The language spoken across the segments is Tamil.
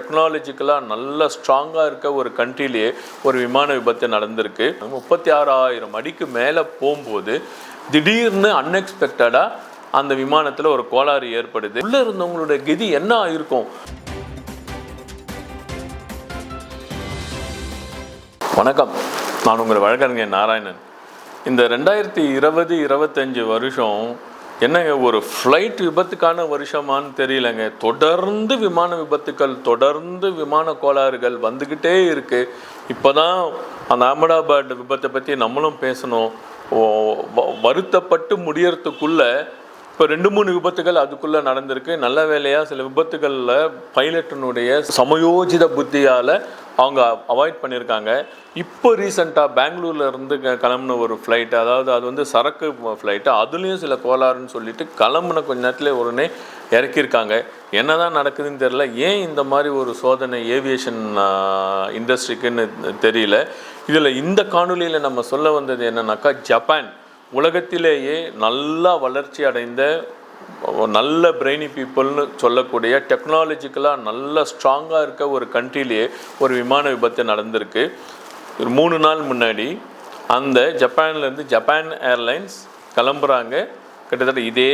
டெக்னாலஜிக்கலாக நல்ல ஸ்ட்ராங்காக இருக்க ஒரு கண்ட்ரிலேயே ஒரு விமான விபத்து நடந்திருக்கு. முப்பத்தி ஆறாயிரம் அடிக்கு மேலே போகும்போது திடீர்னு அன்எக்ஸ்பெக்டடாக அந்த விமானத்தில் ஒரு கோளாறு ஏற்படுது. உள்ளே இருந்தவங்களுடைய கதி என்ன ஆயிருக்கும்? வணக்கம். நான் உங்கள் வழக்கறிஞர் நாராயணன். இந்த ரெண்டாயிரத்தி இருபது இருபத்தஞ்சு வருஷம் என்னங்க ஒரு ஃப்ளைட் விபத்துக்கான வருஷமான்னு தெரியலங்க. தொடர்ந்து விமான விபத்துக்கள் தொடர்ந்து விமான கோளாறுகள் வந்துக்கிட்டே இருக்கு. இப்போதான் அந்த அகமதாபாத் விபத்தை பற்றி நம்மளும் பேசணும். ஓ, வ- வருத்தப்பட்டு முடியறதுக்குள்ள இப்போ ரெண்டு மூணு விபத்துகள் அதுக்குள்ளே நடந்திருக்கு. நல்ல வேலையாக சில விபத்துகளில் பைலட்டினுடைய சமயோஜித புத்தியால் அவங்க அவாய்ட் பண்ணியிருக்காங்க. இப்போ ரீசெண்டாக பெங்களூர்ல இருந்து க- கிளம்புன ஒரு ஃப்ளைட் அதாவது அது வந்து சரக்கு ஃப்ளைட்டு அதுலேயும் சில கோளாறுன்னு சொல்லிட்டு கிளம்புன கொஞ்ச நேரத்தில் உடனே இறக்கியிருக்காங்க. என்னதான் நடக்குதுன்னு தெரியல. ஏன் இந்த மாதிரி ஒரு சோதனை ஏவியேஷன் இண்டஸ்ட்ரிக்குன்னு தெரியல. இதில் இந்த காணொலியில் நம்ம சொல்ல வந்தது என்னன்னாக்கா ஜப்பான் உலகத்திலேயே நல்லா வளர்ச்சி அடைந்த நல்ல பிரெய்னி பீப்புள்னு சொல்லக்கூடிய டெக்னாலஜிக்கலாக நல்ல ஸ்ட்ராங்காக இருக்க ஒரு கண்ட்ரிலேயே ஒரு விமான விபத்து நடந்திருக்கு. ஒரு மூணு நாள் முன்னாடி அந்த ஜப்பான்லேருந்து ஜப்பான் ஏர்லைன்ஸ் கிளம்புறாங்க. கிட்டத்தட்ட இதே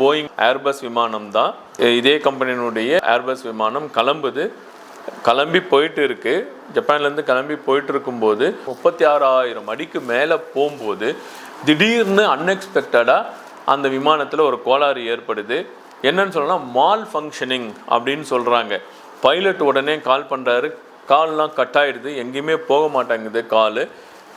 போயிங் ஏர்பஸ் விமானம் தான் இதே கம்பெனியினுடைய ஏர்பஸ் விமானம் கிளம்புது. கிளம்பி போயிட்டு இருக்கு ஜப்பான்லேருந்து கிளம்பி போயிட்டு இருக்கும்போது முப்பத்தி ஆறாயிரம் அடிக்கு மேலே போகும்போது திடீர்னு அன்எக்ஸ்பெக்டடாக அந்த விமானத்தில் ஒரு கோளாறு ஏற்படுது. என்னன்னு சொல்லலாம் மால் ஃபங்க்ஷனிங் அப்படின்னு சொல்கிறாங்க பைலட் உடனே கால் பண்ணுறாரு கால்லாம் கட் ஆகிடுது எங்கேயுமே போக மாட்டேங்குது கால்.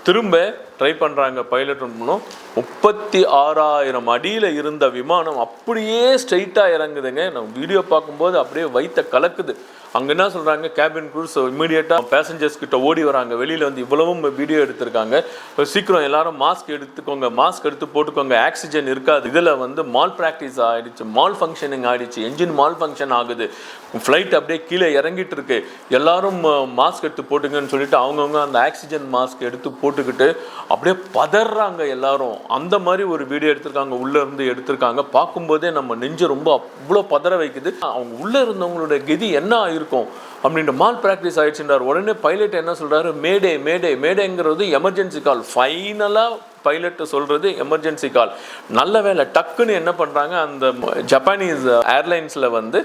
திரும்ப ட்ரை பண்ணுறாங்க பைலட் மூலம். முப்பத்தி ஆறாயிரம் அடியில் இருந்த விமானம் அப்படியே ஸ்ட்ரைட்டாக இறங்குதுங்க. நம்ம வீடியோ பார்க்கும்போது அப்படியே வைத்த கலக்குது. அங்கே என்ன சொல்கிறாங்க கேபின் க்ரூஸ் இமீடியட்டாக பேசஞ்சர்ஸ் கிட்ட ஓடி வராங்க. வெளியில் வந்து இவ்வளவும் வீடியோ எடுத்திருக்காங்க. சீக்கிரம் எல்லாரும் மாஸ்க் எடுத்துக்கோங்க மாஸ்க் எடுத்து போட்டுக்கோங்க. ஆக்சிஜன் இருக்காது. இதில் வந்து மால் ப்ராக்டிஸ் ஆகிடுச்சு மால் ஃபங்க்ஷனிங் ஆகிடுச்சு என்ஜின் மால் ஃபங்க்ஷன் ஆகுது. ஃப்ளைட் அப்படியே கீழே இறங்கிட்டு இருக்கு. எல்லாரும் மாஸ்க் எடுத்து போட்டுங்கன்னு சொல்லிட்டு அவங்கவுங்க அந்த ஆக்சிஜன் மாஸ்க் எடுத்து போட்டுக்கிட்டு அப்படியே பதறாங்க எல்லாரும். அந்த மாதிரி ஒரு வீடியோ எடுத்திருக்காங்க உள்ளேருந்து எடுத்திருக்காங்க. பார்க்கும்போதே நம்ம நெஞ்சு ரொம்ப அவ்வளோ பதற வைக்குது. அவங்க உள்ளே இருந்தவங்களோட கதி என்ன இருக்கும். அப்படின்ட்டு மால் ப்ராக்டிஸ் ஆயிடுச்சுன்றார். உடனே பைலட் என்ன சொல்றாரு? மேடே மேடே மேடேங்கிறது எமர்ஜென்சி கால் ஃபைனலாக பைலட் சொல்கிறது எமர்ஜென்சி கால் நல்ல வேலை டக்குன்னு என்ன பண்ணுறாங்க அந்த ஜப்பானீஸ் ஏர்லைன்ஸில் வந்து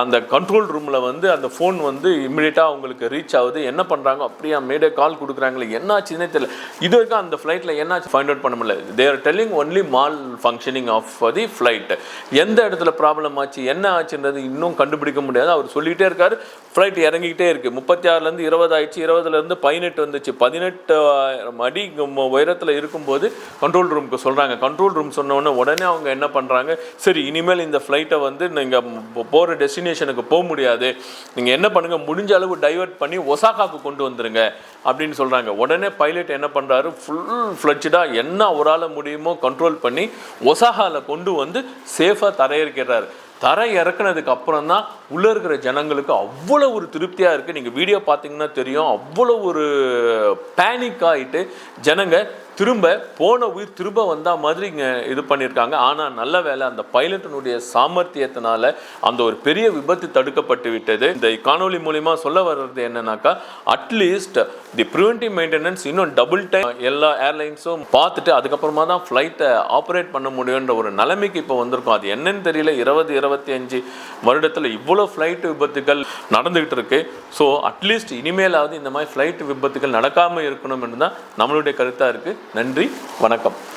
அந்த கண்ட்ரோல் ரூமில் வந்து அந்த ஃபோன் வந்து இமிடியட்டாக அவங்களுக்கு ரீச் ஆகுது. என்ன பண்ணுறாங்க அப்படியே மேடே கால் கொடுக்குறாங்களே என்னாச்சுன்னே தெரியல. இது வரைக்கும் அந்த ஃப்ளைட்டில் என்னாச்சு ஃபைண்ட் அவுட் பண்ண முடியல. They're telling only malfunctioning of the flight எந்த இடத்துல ப்ராப்ளம் ஆச்சு என்ன ஆச்சுன்றது இன்னும் கண்டுபிடிக்க முடியாது. அவர் சொல்லிகிட்டே இருக்கார். ஃப்ளைட் இறங்கிக்கிட்டே இருக்குது முப்பத்தி ஆறுலேருந்து இருபது ஆயிடுச்சு. இருபதுலேருந்து பதினெட்டு வந்துச்சு. பதினெட்டு அடி உயரத்தில் இருக்கும்போது கண்ட்ரோல் ரூமுக்கு சொல்கிறாங்க கண்ட்ரோல் ரூம் சொன்னோடனே உடனே அவங்க என்ன பண்ணுறாங்க சரி இனிமேல் இந்த ஃப்ளைட்டை வந்து நீங்கள் போகிற டெஸ்டினேஷனுக்கு போக முடியாது. நீங்கள் என்ன பண்ணுங்கள் முடிஞ்ச அளவு டைவர்ட் பண்ணி ஒசாகாவுக்கு கொண்டு வந்துடுங்க அப்படின்னு சொல்கிறாங்க உடனே பைலட் என்ன பண்ணுறாரு ஃபுல் ஃப்ளட்ஜாக என்ன அவரால் முடியுமோ கண்ட்ரோல் பண்ணி ஒசாகாவில் கொண்டு வந்து சேஃபாக தரையிறக்கிறார். தரை இறக்குனதுக்கு அப்புறம் தான் உள்ளே இருக்கிற ஜனங்களுக்கு அவ்வளோ ஒரு திருப்தியாக இருக்குது நீங்கள் வீடியோ பார்த்தீங்கன்னா தெரியும். அவ்வளோ ஒரு பேனிக் ஆகிட்டு ஜனங்க திரும்ப போன உயிர் திரும்ப வந்தால் மாதிரி இங்கே இது பண்ணியிருக்காங்க ஆனால் நல்ல வேலை அந்த பைலட்டினுடைய சாமர்த்தியத்தினால அந்த ஒரு பெரிய விபத்து தடுக்கப்பட்டு விட்டது. இந்த காணொலி மூலிமா சொல்ல வர்றது என்னன்னாக்கா at least the preventive maintenance இன்னும் டபுள் டைம் எல்லா ஏர்லைன்ஸும் பார்த்துட்டு அதுக்கப்புறமா தான் ஃப்ளைட்டை ஆப்ரேட் பண்ண முடியுன்ற ஒரு நிலைமைக்கு இப்போ வந்திருக்கும். அது என்னன்னு தெரியல. இருபது இருபத்தி அஞ்சு வருடத்தில் இவ்வளோ ஃப்ளைட் விபத்துகள் நடந்துகிட்டு இருக்கு ஸோ அட்லீஸ்ட் இனிமேலாவது இந்த மாதிரி ஃப்ளைட் விபத்துகள் நடக்காமல் என்று தான் நம்மளுடைய கருத்தாக இருக்குது நன்றி வணக்கம்.